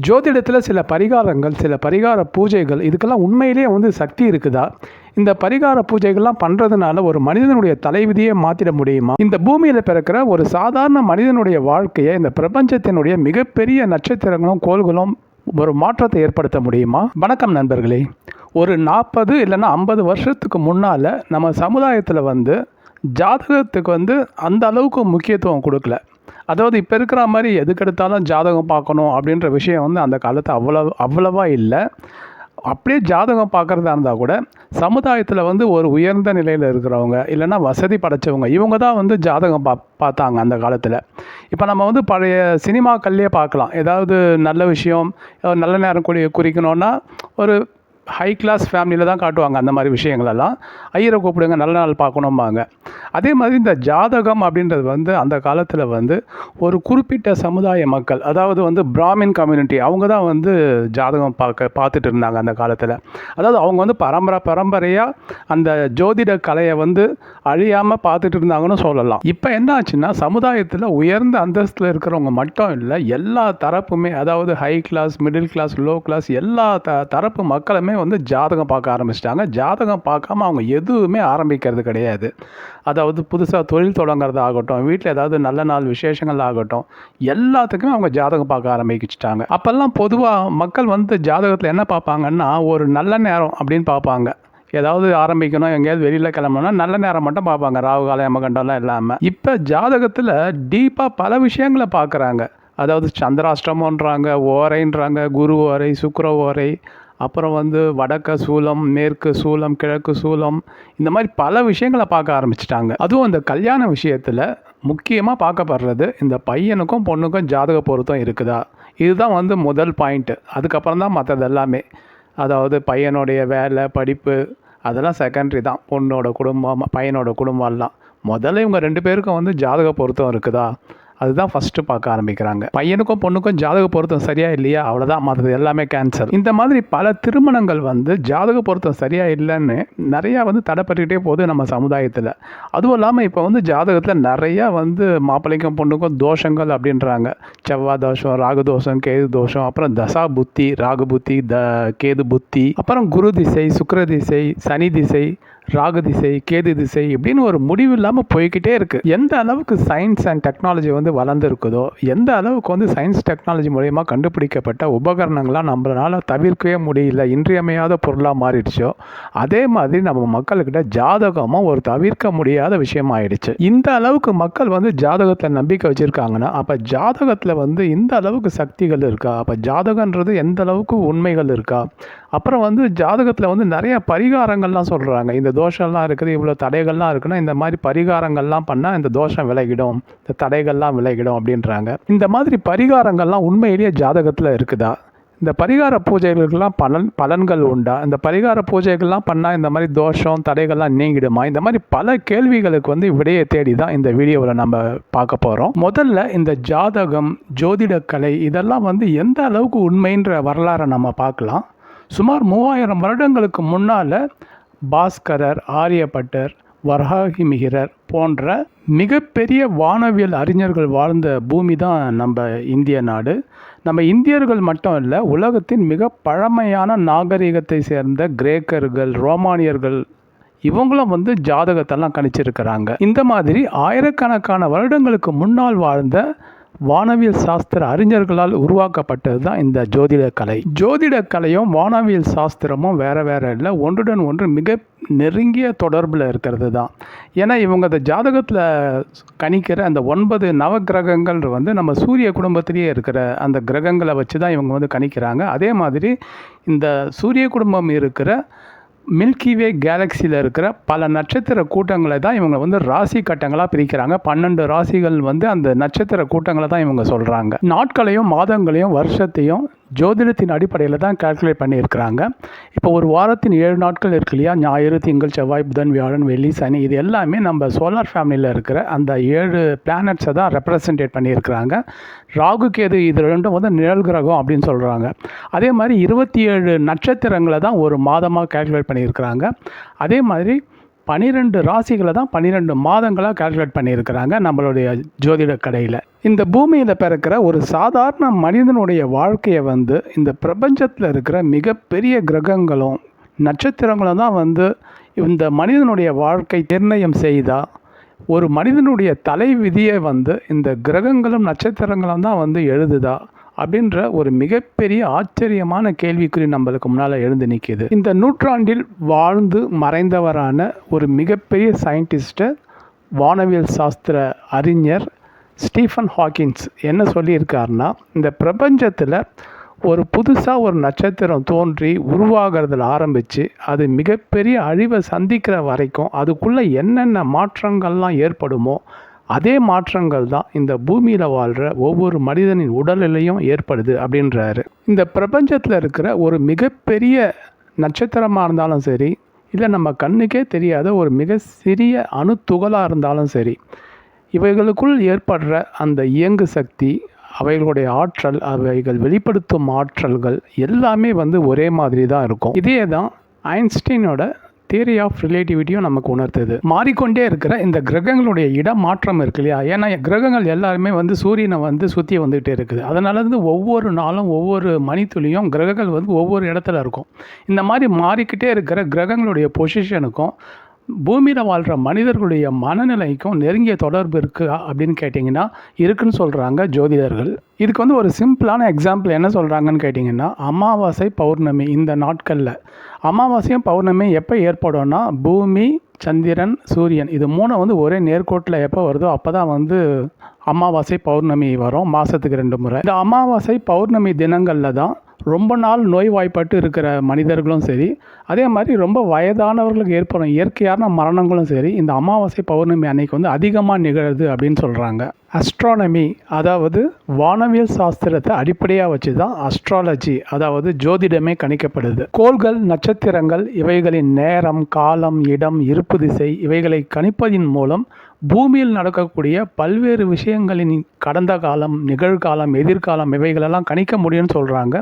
ஜோதிடத்தில் சில பரிகாரங்கள் சில பரிகார பூஜைகள் இதுக்கெல்லாம் உண்மையிலேயே வந்து சக்தி இருக்குதா? இந்த பரிகார பூஜைகள்லாம் பண்ணுறதுனால ஒரு மனிதனுடைய தலைவிதியை மாற்றிட முடியுமா? இந்த பூமியில் பிறக்கிற ஒரு சாதாரண மனிதனுடைய வாழ்க்கையை இந்த பிரபஞ்சத்தினுடைய மிகப்பெரிய நட்சத்திரங்களும் கோள்களும் ஒரு மாற்றத்தை ஏற்படுத்த முடியுமா? வணக்கம் நண்பர்களே. ஒரு நாற்பது இல்லைன்னா ஐம்பது வருஷத்துக்கு முன்னால் நம்ம சமுதாயத்தில் வந்து ஜாதகத்துக்கு வந்து அந்த அளவுக்கு முக்கியத்துவம் கொடுக்கல. அதாவது இப்போ இருக்கிற மாதிரி எதுக்கெடுத்தாலும் ஜாதகம் பார்க்கணும் அப்படின்ற விஷயம் வந்து அந்த காலத்தில் அவ்வளோ அவ்வளவா இல்லை. அப்படியே ஜாதகம் பார்க்குறதா இருந்தால் கூட சமுதாயத்தில் வந்து ஒரு உயர்ந்த நிலையில் இருக்கிறவங்க இல்லைன்னா வசதி படைச்சவங்க இவங்க தான் வந்து ஜாதகம் பா பார்த்தாங்க அந்த காலத்தில். இப்போ நம்ம வந்து பழைய சினிமாக்கள்லேயே பார்க்கலாம். ஏதாவது நல்ல விஷயம் நல்ல நேரம் குறி குறிக்கணும்னா ஒரு ஹை கிளாஸ் ஃபேமிலியில் தான் காட்டுவாங்க அந்த மாதிரி விஷயங்களெல்லாம். ஐயரை கூப்பிடுங்க நல்ல நாள் பார்க்கணும்பாங்க. அதே மாதிரி இந்த ஜாதகம் அப்படின்றது வந்து அந்த காலத்தில் வந்து ஒரு குறிப்பிட்ட சமுதாய மக்கள் அதாவது வந்து பிராமின் கம்யூனிட்டி அவங்க தான் வந்து ஜாதகம் பார்க்க பார்த்துட்டு இருந்தாங்க அந்த காலத்தில். அதாவது அவங்க வந்து பரம்பரை பரம்பரையாக அந்த ஜோதிட கலையை வந்து அழியாமல் பார்த்துட்டு இருந்தாங்கன்னு சொல்லலாம். இப்போ என்ன ஆச்சுன்னா சமுதாயத்தில் உயர்ந்த அந்தஸ்தில் இருக்கிறவங்க மட்டும் இல்லை எல்லா தரப்புமே அதாவது high class middle class low class எல்லா த தரப்பு மக்களுமே வந்து ஜாதகம் பார்க்க ஆரம்பிச்சிட்டாங்க. ஜாதகம் பார்க்காம அவங்க எதுவுமே ஆரம்பிக்கிறது கிடையாது. அதாவது புதுசாக தொழில் தொடங்குறது ஆகட்டும் வீட்டில் ஏதாவது நல்ல நாள் விசேஷங்கள் ஆகட்டும் எல்லாத்துக்குமே அவங்க ஜாதகம் பார்க்க ஆரம்பிச்சிட்டாங்க. அப்போல்லாம் பொதுவாக மக்கள் வந்து ஜாதகத்தில் என்ன பார்ப்பாங்கன்னா ஒரு நல்ல நேரம் அப்படின்னு பார்ப்பாங்க. ஏதாவது ஆரம்பிக்கணும் எங்கேயாவது வெளியில் கிளம்பணும்னா நல்ல நேரம் மட்டும் பார்ப்பாங்க. ராகு காலம் யமகண்டம்லாம் இல்லாமல் இப்போ ஜாதகத்தில் டீப்பாக பல விஷயங்களை பார்க்குறாங்க. அதாவது சந்திராஷ்டமன்றாங்க ஓரைன்றாங்க குரு ஓரை சுக்கர ஓரை அப்புறம் வந்து வடக்கு சூலம் மேற்கு சூலம் கிழக்கு சூலம் இந்த மாதிரி பல விஷயங்களை பார்க்க ஆரம்பிச்சிட்டாங்க. அதுவும் இந்த கல்யாண விஷயத்தில் முக்கியமாக பார்க்கப்படுறது இந்த பையனுக்கும் பொண்ணுக்கும் ஜாதக பொருத்தம் இருக்குதா? இதுதான் வந்து முதல் பாயிண்ட்டு அதுக்கப்புறம் தான் மற்றது எல்லாமே. அதாவது பையனுடைய வேலை படிப்பு அதெல்லாம் செகண்டரி தான். பொண்ணோட குடும்பம் பையனோட குடும்பம்லாம் முதல்ல இவங்க ரெண்டு பேருக்கும் வந்து ஜாதக பொருத்தம் இருக்குதா? அதுதான் ஃபஸ்ட்டு பார்க்க ஆரம்பிக்கிறாங்க. பையனுக்கும் பொண்ணுக்கும் ஜாதக பொருத்தம் சரியா இல்லையா? அவ்வளோதான் மற்றது எல்லாமே கேன்சல் இந்த மாதிரி பல திருமணங்கள் வந்து ஜாதக பொருத்தம் சரியா இல்லைன்னு நிறையா வந்து தடைப்பட்டுக்கிட்டே போகுது நம்ம சமுதாயத்தில். அதுவும் இல்லாமல் இப்போ வந்து ஜாதகத்தில் நிறையா வந்து மாப்பிள்ளைக்கும் பொண்ணுக்கும் தோஷங்கள் அப்படின்றாங்க. செவ்வாய் தோஷம் ராகு தோஷம் கேது தோஷம் அப்புறம் தசா புத்தி ராகு புத்தி த கேது புத்தி அப்புறம் குரு திசை சுக்கர திசை சனி திசை ராகு திசை கேது திசை இப்படின்னு ஒரு முடிவு இல்லாமல் போய்கிட்டே இருக்குது எந்த அளவுக்கு சயின்ஸ் அண்ட் டெக்னாலஜி வந்து வளர்ந்துருக்குதோ எந்த அளவுக்கு வந்து சயின்ஸ் டெக்னாலஜி மூலயமா கண்டுபிடிக்கப்பட்ட உபகரணங்களாம் நம்மளால தவிர்க்கவே முடியல இன்றியமையாத பொருளாக மாறிடுச்சோ அதே மாதிரி நம்ம மக்கள்கிட்ட ஜாதகமும் ஒரு தவிர்க்க முடியாத விஷயம் ஆயிடுச்சு. இந்த அளவுக்கு மக்கள் வந்து ஜாதகத்தில் நம்பிக்கை வச்சுருக்காங்கன்னா அப்போ ஜாதகத்தில் வந்து இந்த அளவுக்கு சக்திகள் இருக்கா? அப்போ ஜாதகன்றது எந்த அளவுக்கு உண்மைகள் இருக்கா? அப்புறம் வந்து ஜாதகத்தில் வந்து நிறைய பரிகாரங்கள்லாம் சொல்கிறாங்க இந்த தோஷம்லாம் இருக்குது இவ்வளோ தடைகள்லாம் இருக்குன்னா இந்த மாதிரி பரிகாரங்கள்லாம் பண்ணால் இந்த தோஷம் விலகிடும். இந்த தடைகள்லாம் விலகிடும் அப்படின்றாங்க. இந்த மாதிரி பரிகாரங்கள்லாம் உண்மையிலேயே ஜாதகத்தில் இருக்குதா? இந்த பரிகார பூஜைகளுக்கெல்லாம் பலன் பலன்கள் உண்டா? இந்த பரிகார பூஜைகள்லாம் பண்ணால் இந்த மாதிரி தோஷம் தடைகள்லாம் நீங்கிடுமா? இந்த மாதிரி பல கேள்விகளுக்கு வந்து விடையை தேடி தான் இந்த வீடியோவில் நம்ம பார்க்க போகிறோம் முதல்ல இந்த ஜாதகம் ஜோதிடக்கலை இதெல்லாம் வந்து எந்த அளவுக்கு உண்மைன்ற வரலாறை நம்ம பார்க்கலாம். சுமார் மூவாயிரம் வருடங்களுக்கு முன்னால் பாஸ்கரர் ஆரியப்பட்டர் வர்ஹாகிமிகிரர் போன்ற மிகப்பெரிய வானவியல் அறிஞர்கள் வாழ்ந்த பூமி தான் நம்ம இந்திய நாடு. நம்ம இந்தியர்கள் மட்டும் இல்லை உலகத்தின் மிக பழமையான நாகரிகத்தை சேர்ந்த கிரேக்கர்கள் ரோமானியர்கள் இவங்களும் வந்து ஜாதகத்தெல்லாம் கணிச்சிருக்கிறாங்க. இந்த மாதிரி ஆயிரக்கணக்கான வருடங்களுக்கு முன்னால் வாழ்ந்த வானவியல் சாஸ்திர அறிஞர்களால் உருவாக்கப்பட்டது தான் இந்த ஜோதிட கலை. ஜோதிட கலையும் வானவியல் சாஸ்திரமும் வேற வேற இல்லை ஒன்றுடன் ஒன்று மிக நெருங்கிய தொடர்பில் இருக்கிறது தான் ஏன்னா இவங்க அந்த ஜாதகத்தில் கணிக்கிற அந்த ஒன்பது நவகிரகங்கள் வந்து நம்ம சூரிய குடும்பத்திலேயே இருக்கிற அந்த கிரகங்களை வச்சு தான் இவங்க வந்து கணிக்கிறாங்க. அதே மாதிரி இந்த சூரிய குடும்பம் இருக்கிற மில்கிவே கேலக்சியில் இருக்கிற பல நட்சத்திர கூட்டங்களை தான் இவங்க வந்து ராசி கட்டங்களாக பிரிக்கிறாங்க. பன்னெண்டு ராசிகள் வந்து அந்த நட்சத்திர கூட்டங்களை தான் இவங்க சொல்கிறாங்க நாட்களையும் மாதங்களையும் வருஷத்தையும் ஜோதிடத்தின் அடிப்படையில் தான் கால்குலேட் பண்ணியிருக்கிறாங்க. இப்போ ஒரு வாரத்தின் ஏழு நாட்கள் இருக்கு இல்லையா? ஞாயிறு திங்கள் செவ்வாய் புதன் வியாழன் வெள்ளி சனி இது எல்லாமே நம்ம சோலார் ஃபேமிலியில் இருக்கிற அந்த ஏழு பிளானட்ஸை தான் ரெப்ரசன்டேட் பண்ணியிருக்கிறாங்க. ராகு கேது இது ரெண்டும் வந்து நிழல் கிரகம் அப்படின்னு சொல்கிறாங்க அதே மாதிரி இருபத்தி ஏழு நட்சத்திரங்களை தான் ஒரு மாதமாக கால்குலேட் பண்ணியிருக்கிறாங்க. அதே மாதிரி பனிரெண்டு ராசிகளை தான் பன்னிரெண்டு மாதங்களாக கால்குலேட் பண்ணியிருக்கிறாங்க நம்மளுடைய ஜோதிட கடையில். இந்த பூமியில் பிறக்கிற ஒரு சாதாரண மனிதனுடைய வாழ்க்கையை வந்து இந்த பிரபஞ்சத்தில் இருக்கிற மிகப்பெரிய கிரகங்களும் நட்சத்திரங்களும் தான் வந்து இந்த மனிதனுடைய வாழ்க்கை நிர்ணயம் செய்தால் ஒரு மனிதனுடைய தலை விதியை வந்து இந்த கிரகங்களும் நட்சத்திரங்களும் தான் வந்து எழுதுதா அப்படின்ற ஒரு மிகப்பெரிய ஆச்சரியமான கேள்விக்குறி நம்மளுக்கு முன்னால் எழுந்து நிற்கிது இந்த நூற்றாண்டில் வாழ்ந்து மறைந்தவரான ஒரு மிகப்பெரிய சயின்டிஸ்ட்டை வானவியல் சாஸ்திர அறிஞர் ஸ்டீஃபன் ஹாக்கின்ஸ் என்ன சொல்லியிருக்காருன்னா இந்த பிரபஞ்சத்தில் ஒரு புதுசாக ஒரு நட்சத்திரம் தோன்றி உருவாகிறதுல ஆரம்பித்து அது மிகப்பெரிய அழிவை சந்திக்கிற வரைக்கும் அதுக்குள்ளே என்னென்ன மாற்றங்கள்லாம் ஏற்படுமோ அதே மாற்றங்கள் தான் இந்த பூமியில் வாழ்கிற ஒவ்வொரு மனிதனின் உடல்நிலையும் ஏற்படுது அப்படின்றாரு. இந்த பிரபஞ்சத்தில் இருக்கிற ஒரு மிகப்பெரிய நட்சத்திரமாக இருந்தாலும் சரி இல்லை நம்ம கண்ணுக்கே தெரியாத ஒரு மிக சிறிய அணுத்துகளாக இருந்தாலும் சரி இவைகளுக்குள் ஏற்படுற அந்த இயங்கு சக்தி அவைகளுடைய ஆற்றல் அவைகள் வெளிப்படுத்தும் ஆற்றல்கள் எல்லாமே வந்து ஒரே மாதிரி தான் இருக்கும். இதே தான் ஐன்ஸ்டீனோட தியரி ஆஃப் ரிலேட்டிவிட்டியும் நமக்கு உணர்த்துது. மாறிக்கொண்டே இருக்கிற இந்த கிரகங்களுடைய இடம் மாற்றம் இருக்கு இல்லையா? ஏன்னா கிரகங்கள் எல்லாருமே வந்து சூரியனை வந்து சுற்றி வந்துகிட்டே இருக்குது. அதனால இருந்து ஒவ்வொரு நாளும் ஒவ்வொரு மணித்துளியும் கிரகங்கள் வந்து ஒவ்வொரு இடத்துல இருக்கும். இந்த மாதிரி மாறிக்கிட்டே இருக்கிற கிரகங்களுடைய பொசிஷனுக்கும் பூமியில் வாழ்கிற மனிதர்களுடைய மனநிலைக்கும் நெருங்கிய தொடர்பு இருக்குது அப்படின்னு கேட்டிங்கன்னா இருக்குன்னு சொல்கிறாங்க ஜோதிடர்கள். இதுக்கு வந்து ஒரு சிம்பிளான எக்ஸாம்பிள் என்ன சொல்கிறாங்கன்னு கேட்டிங்கன்னா அமாவாசை பௌர்ணமி இந்த நாட்களில். அமாவாசையும் பௌர்ணமி எப்போ ஏற்படும்னா பூமி சந்திரன் சூரியன் இது மூணு வந்து ஒரே நேர்கோட்டில் எப்போ வருதோ அப்போ தான் வந்து அமாவாசை பௌர்ணமி வரும் மாதத்துக்கு ரெண்டு முறை. இந்த அமாவாசை பௌர்ணமி தினங்களில் தான் ரொம்ப நாள் நோய்வாய்ப்பட்டு இருக்கிற மனிதர்களும் சரி அதே மாதிரி ரொம்ப வயதானவர்களுக்கு ஏற்படும் இயற்கையான மரணங்களும் சரி இந்த அமாவாசை பௌர்ணமி அன்னைக்கு வந்து அதிகமாக நிகழுது அப்படின்னு சொல்கிறாங்க அஸ்ட்ரானமி அதாவது வானவியல் சாஸ்திரத்தை அடிப்படையாக வச்சு தான் அஸ்ட்ராலஜி அதாவது ஜோதிடமே கணிக்கப்படுது. கோள்கள் நட்சத்திரங்கள் இவைகளின் நேரம் காலம் இடம் இருப்பு திசை இவைகளை கணிப்பதின் மூலம் பூமியில் நடக்கக்கூடிய பல்வேறு விஷயங்களின் கடந்த காலம் நிகழ்காலம் எதிர்காலம் இவைகளெல்லாம் கணிக்க முடியும்னு சொல்கிறாங்க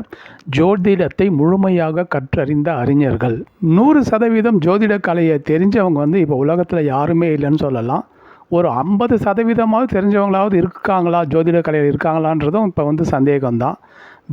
ஜோதிடத்தை முழுமையாக கற்றறிந்த அறிஞர்கள். நூறு சதவீதம் ஜோதிட கலையை தெரிஞ்சவங்க வந்து இப்போ உலகத்தில் யாருமே இல்லைன்னு சொல்லலாம். ஒரு ஐம்பது சதவீதமாவது தெரிஞ்சவங்களாவது இருக்காங்களா? ஜோதிட கலையில் இருக்காங்களான்றதும் இப்போ வந்து சந்தேகம்தான்.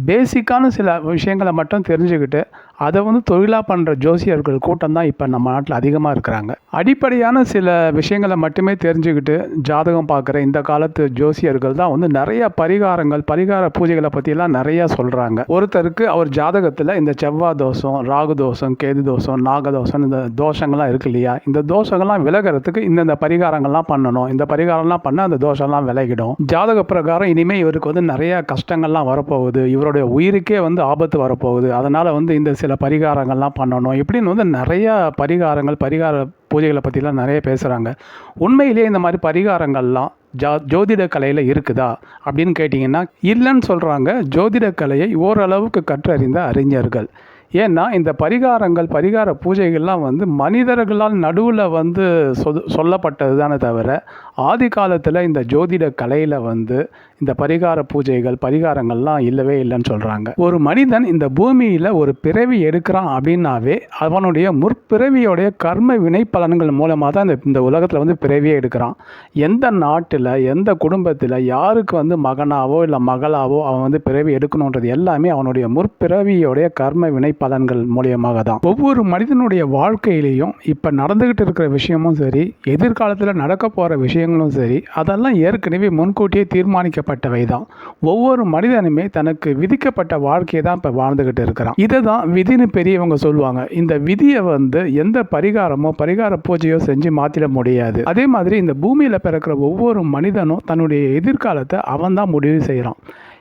பேசிக்கான சில விஷயங்களை மட்டும் தெரிஞ்சுக்கிட்டு அதை வந்து தொழிலாக பண்ணுற ஜோசியர்கள் கூட்டம் தான் இப்போ நம்ம நாட்டில் அதிகமாக இருக்கிறாங்க. அடிப்படையான சில விஷயங்களை மட்டுமே தெரிஞ்சுக்கிட்டு ஜாதகம் பார்க்குற இந்த காலத்து ஜோசியர்கள் தான் வந்து நிறைய பரிகாரங்கள் பரிகார பூஜைகளை பற்றியெல்லாம் நிறையா சொல்கிறாங்க ஒருத்தருக்கு அவர் ஜாதகத்தில் இந்த செவ்வாய் தோஷம் ராகு தோஷம் கேது தோஷம் நாக தோஷம் இந்த தோஷங்கள்லாம் இருக்கு இல்லையா? இந்த தோஷங்கள்லாம் விலகிறதுக்கு இந்தந்த பரிகாரங்கள்லாம் பண்ணணும். இந்த பரிகாரம்லாம் பண்ணால் அந்த தோஷம்லாம் விலகிடும். ஜாதக பிரகாரம் இனிமேல் இவருக்கு வந்து நிறைய கஷ்டங்கள்லாம் வரப்போகுது. இவருடைய உயிருக்கே வந்து ஆபத்து வரப்போகுது. அதனால் வந்து இந்த சில பரிகாரங்கள்லாம் பண்ணணும். இப்படின்னு வந்து நிறையா பரிகாரங்கள் பரிகார பூஜைகளை பற்றிலாம் நிறைய பேசுகிறாங்க உண்மையிலேயே இந்த மாதிரி பரிகாரங்கள்லாம் ஜா ஜோதிட கலையில் இருக்குதா? அப்படின்னு கேட்டிங்கன்னா இல்லைன்னு சொல்கிறாங்க ஜோதிட கலையை ஓரளவுக்கு கற்றறிந்த அறிஞர்கள். ஏன்னா இந்த பரிகாரங்கள் பரிகார பூஜைகள்லாம் வந்து மனிதர்களால் நடுவில் வந்து சொ சொல்லப்பட்டது தானே தவிர ஆதி காலத்தில் இந்த ஜோதிட கலையில் வந்து இந்த பரிகார பூஜைகள் பரிகாரங்கள்லாம் இல்லவே இல்லைன்னு சொல்கிறாங்க ஒரு மனிதன் இந்த பூமியில் ஒரு பிறவி எடுக்கிறான் அப்படின்னாவே அவனுடைய முற்பிறவியோடைய கர்ம வினை பலன்கள் மூலமாக தான் இந்த இந்த உலகத்தில் வந்து பிறவியே எடுக்கிறான். எந்த நாட்டில் எந்த குடும்பத்தில் யாருக்கு வந்து மகனாவோ இல்லை மகளாவோ அவன் வந்து பிறவி எடுக்கணுன்றது எல்லாமே அவனுடைய முற்பிறவியோடைய கர்ம வினை பலன்கள் மூலியமாக தான். ஒவ்வொரு மனிதனுடைய வாழ்க்கையிலையும் இப்போ நடந்துக்கிட்டு இருக்கிற விஷயமும் சரி எதிர்காலத்தில் நடக்க போகிற விஷயங்களும் சரி அதெல்லாம் ஏற்கனவே முன்கூட்டியே தீர்மானிக்கப்பட்டவை தான். ஒவ்வொரு மனிதனுமே தனக்கு விதிக்கப்பட்ட வாழ்க்கையை தான் இப்போ வாழ்ந்துக்கிட்டு இருக்கிறான். இதை தான் விதின்னு பெரியவங்க சொல்லுவாங்க. இந்த விதியை வந்து எந்த பரிகாரமோ பரிகார பூஜையோ செஞ்சு மாற்றிட முடியாது. அதே மாதிரி இந்த பூமியில் பிறக்கிற ஒவ்வொரு மனிதனும் தன்னுடைய எதிர்காலத்தை அவன் தான் முடிவு செய்கிறான்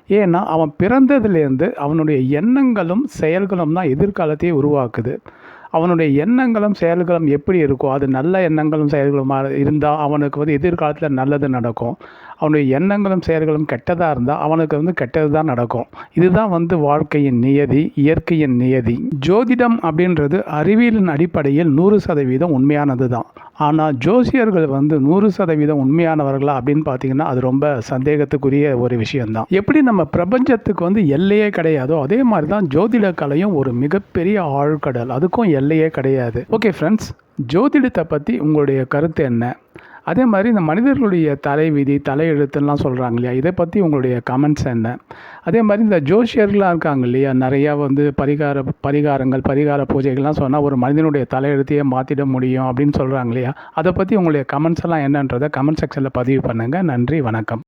ஏன்னா அவன் பிறந்ததுலேருந்து அவனுடைய எண்ணங்களும் செயல்களும் தான் எதிர்காலத்தையே உருவாக்குது. அவனுடைய எண்ணங்களும் செயல்களும் எப்படி இருக்கோ அது நல்ல எண்ணங்களும் செயல்களுமா இருந்தால் அவனுக்கு வந்து எதிர்காலத்தில் நல்லது நடக்கும். அவனுடைய எண்ணங்களும் செயல்களும் கெட்டதாக இருந்தால் அவனுக்கு வந்து கெட்டது தான் நடக்கும். இதுதான் வந்து வாழ்க்கையின் நியதி இயற்கையின் நியதி. ஜோதிடம் அப்படின்றது அறிவியலின் அடிப்படையில் நூறு சதவீதம் உண்மையானது தான் ஆனால் ஜோசியர்கள் வந்து நூறு சதவீதம் உண்மையானவர்களா அப்படின்னு பார்த்தீங்கன்னா அது ரொம்ப சந்தேகத்துக்குரிய ஒரு விஷயம்தான். எப்படி நம்ம பிரபஞ்சத்துக்கு வந்து எல்லையே கிடையாதோ அதே மாதிரி தான் ஜோதிட கலையும் ஒரு மிகப்பெரிய ஆழ்கடல். அதுக்கும் எல்லையே கிடையாது. ஓகே ஃப்ரெண்ட்ஸ் ஜோதிடத்தை பற்றி உங்களுடைய கருத்து என்ன? அதே மாதிரி இந்த மனிதர்களுடைய தலைவிதி தலையெழுத்துலாம் சொல்கிறாங்க இல்லையா? இதை பற்றி உங்களுடைய கமெண்ட்ஸ் என்ன? அதே மாதிரி இந்த ஜோஷியர்கள்லாம் இருக்காங்க இல்லையா? நிறையா வந்து பரிகார பரிகாரங்கள் பரிகார பூஜைகள்லாம் சொன்னால் ஒரு மனிதனுடைய தலையெழுத்தையே மாற்றிட முடியும் அப்படின்னு சொல்கிறாங்க இல்லையா? அதை பற்றி உங்களுடைய கமெண்ட்ஸ் எல்லாம் என்னன்றதை கமெண்ட் செக்ஷனில் பதிவு பண்ணுங்கள் நன்றி வணக்கம்.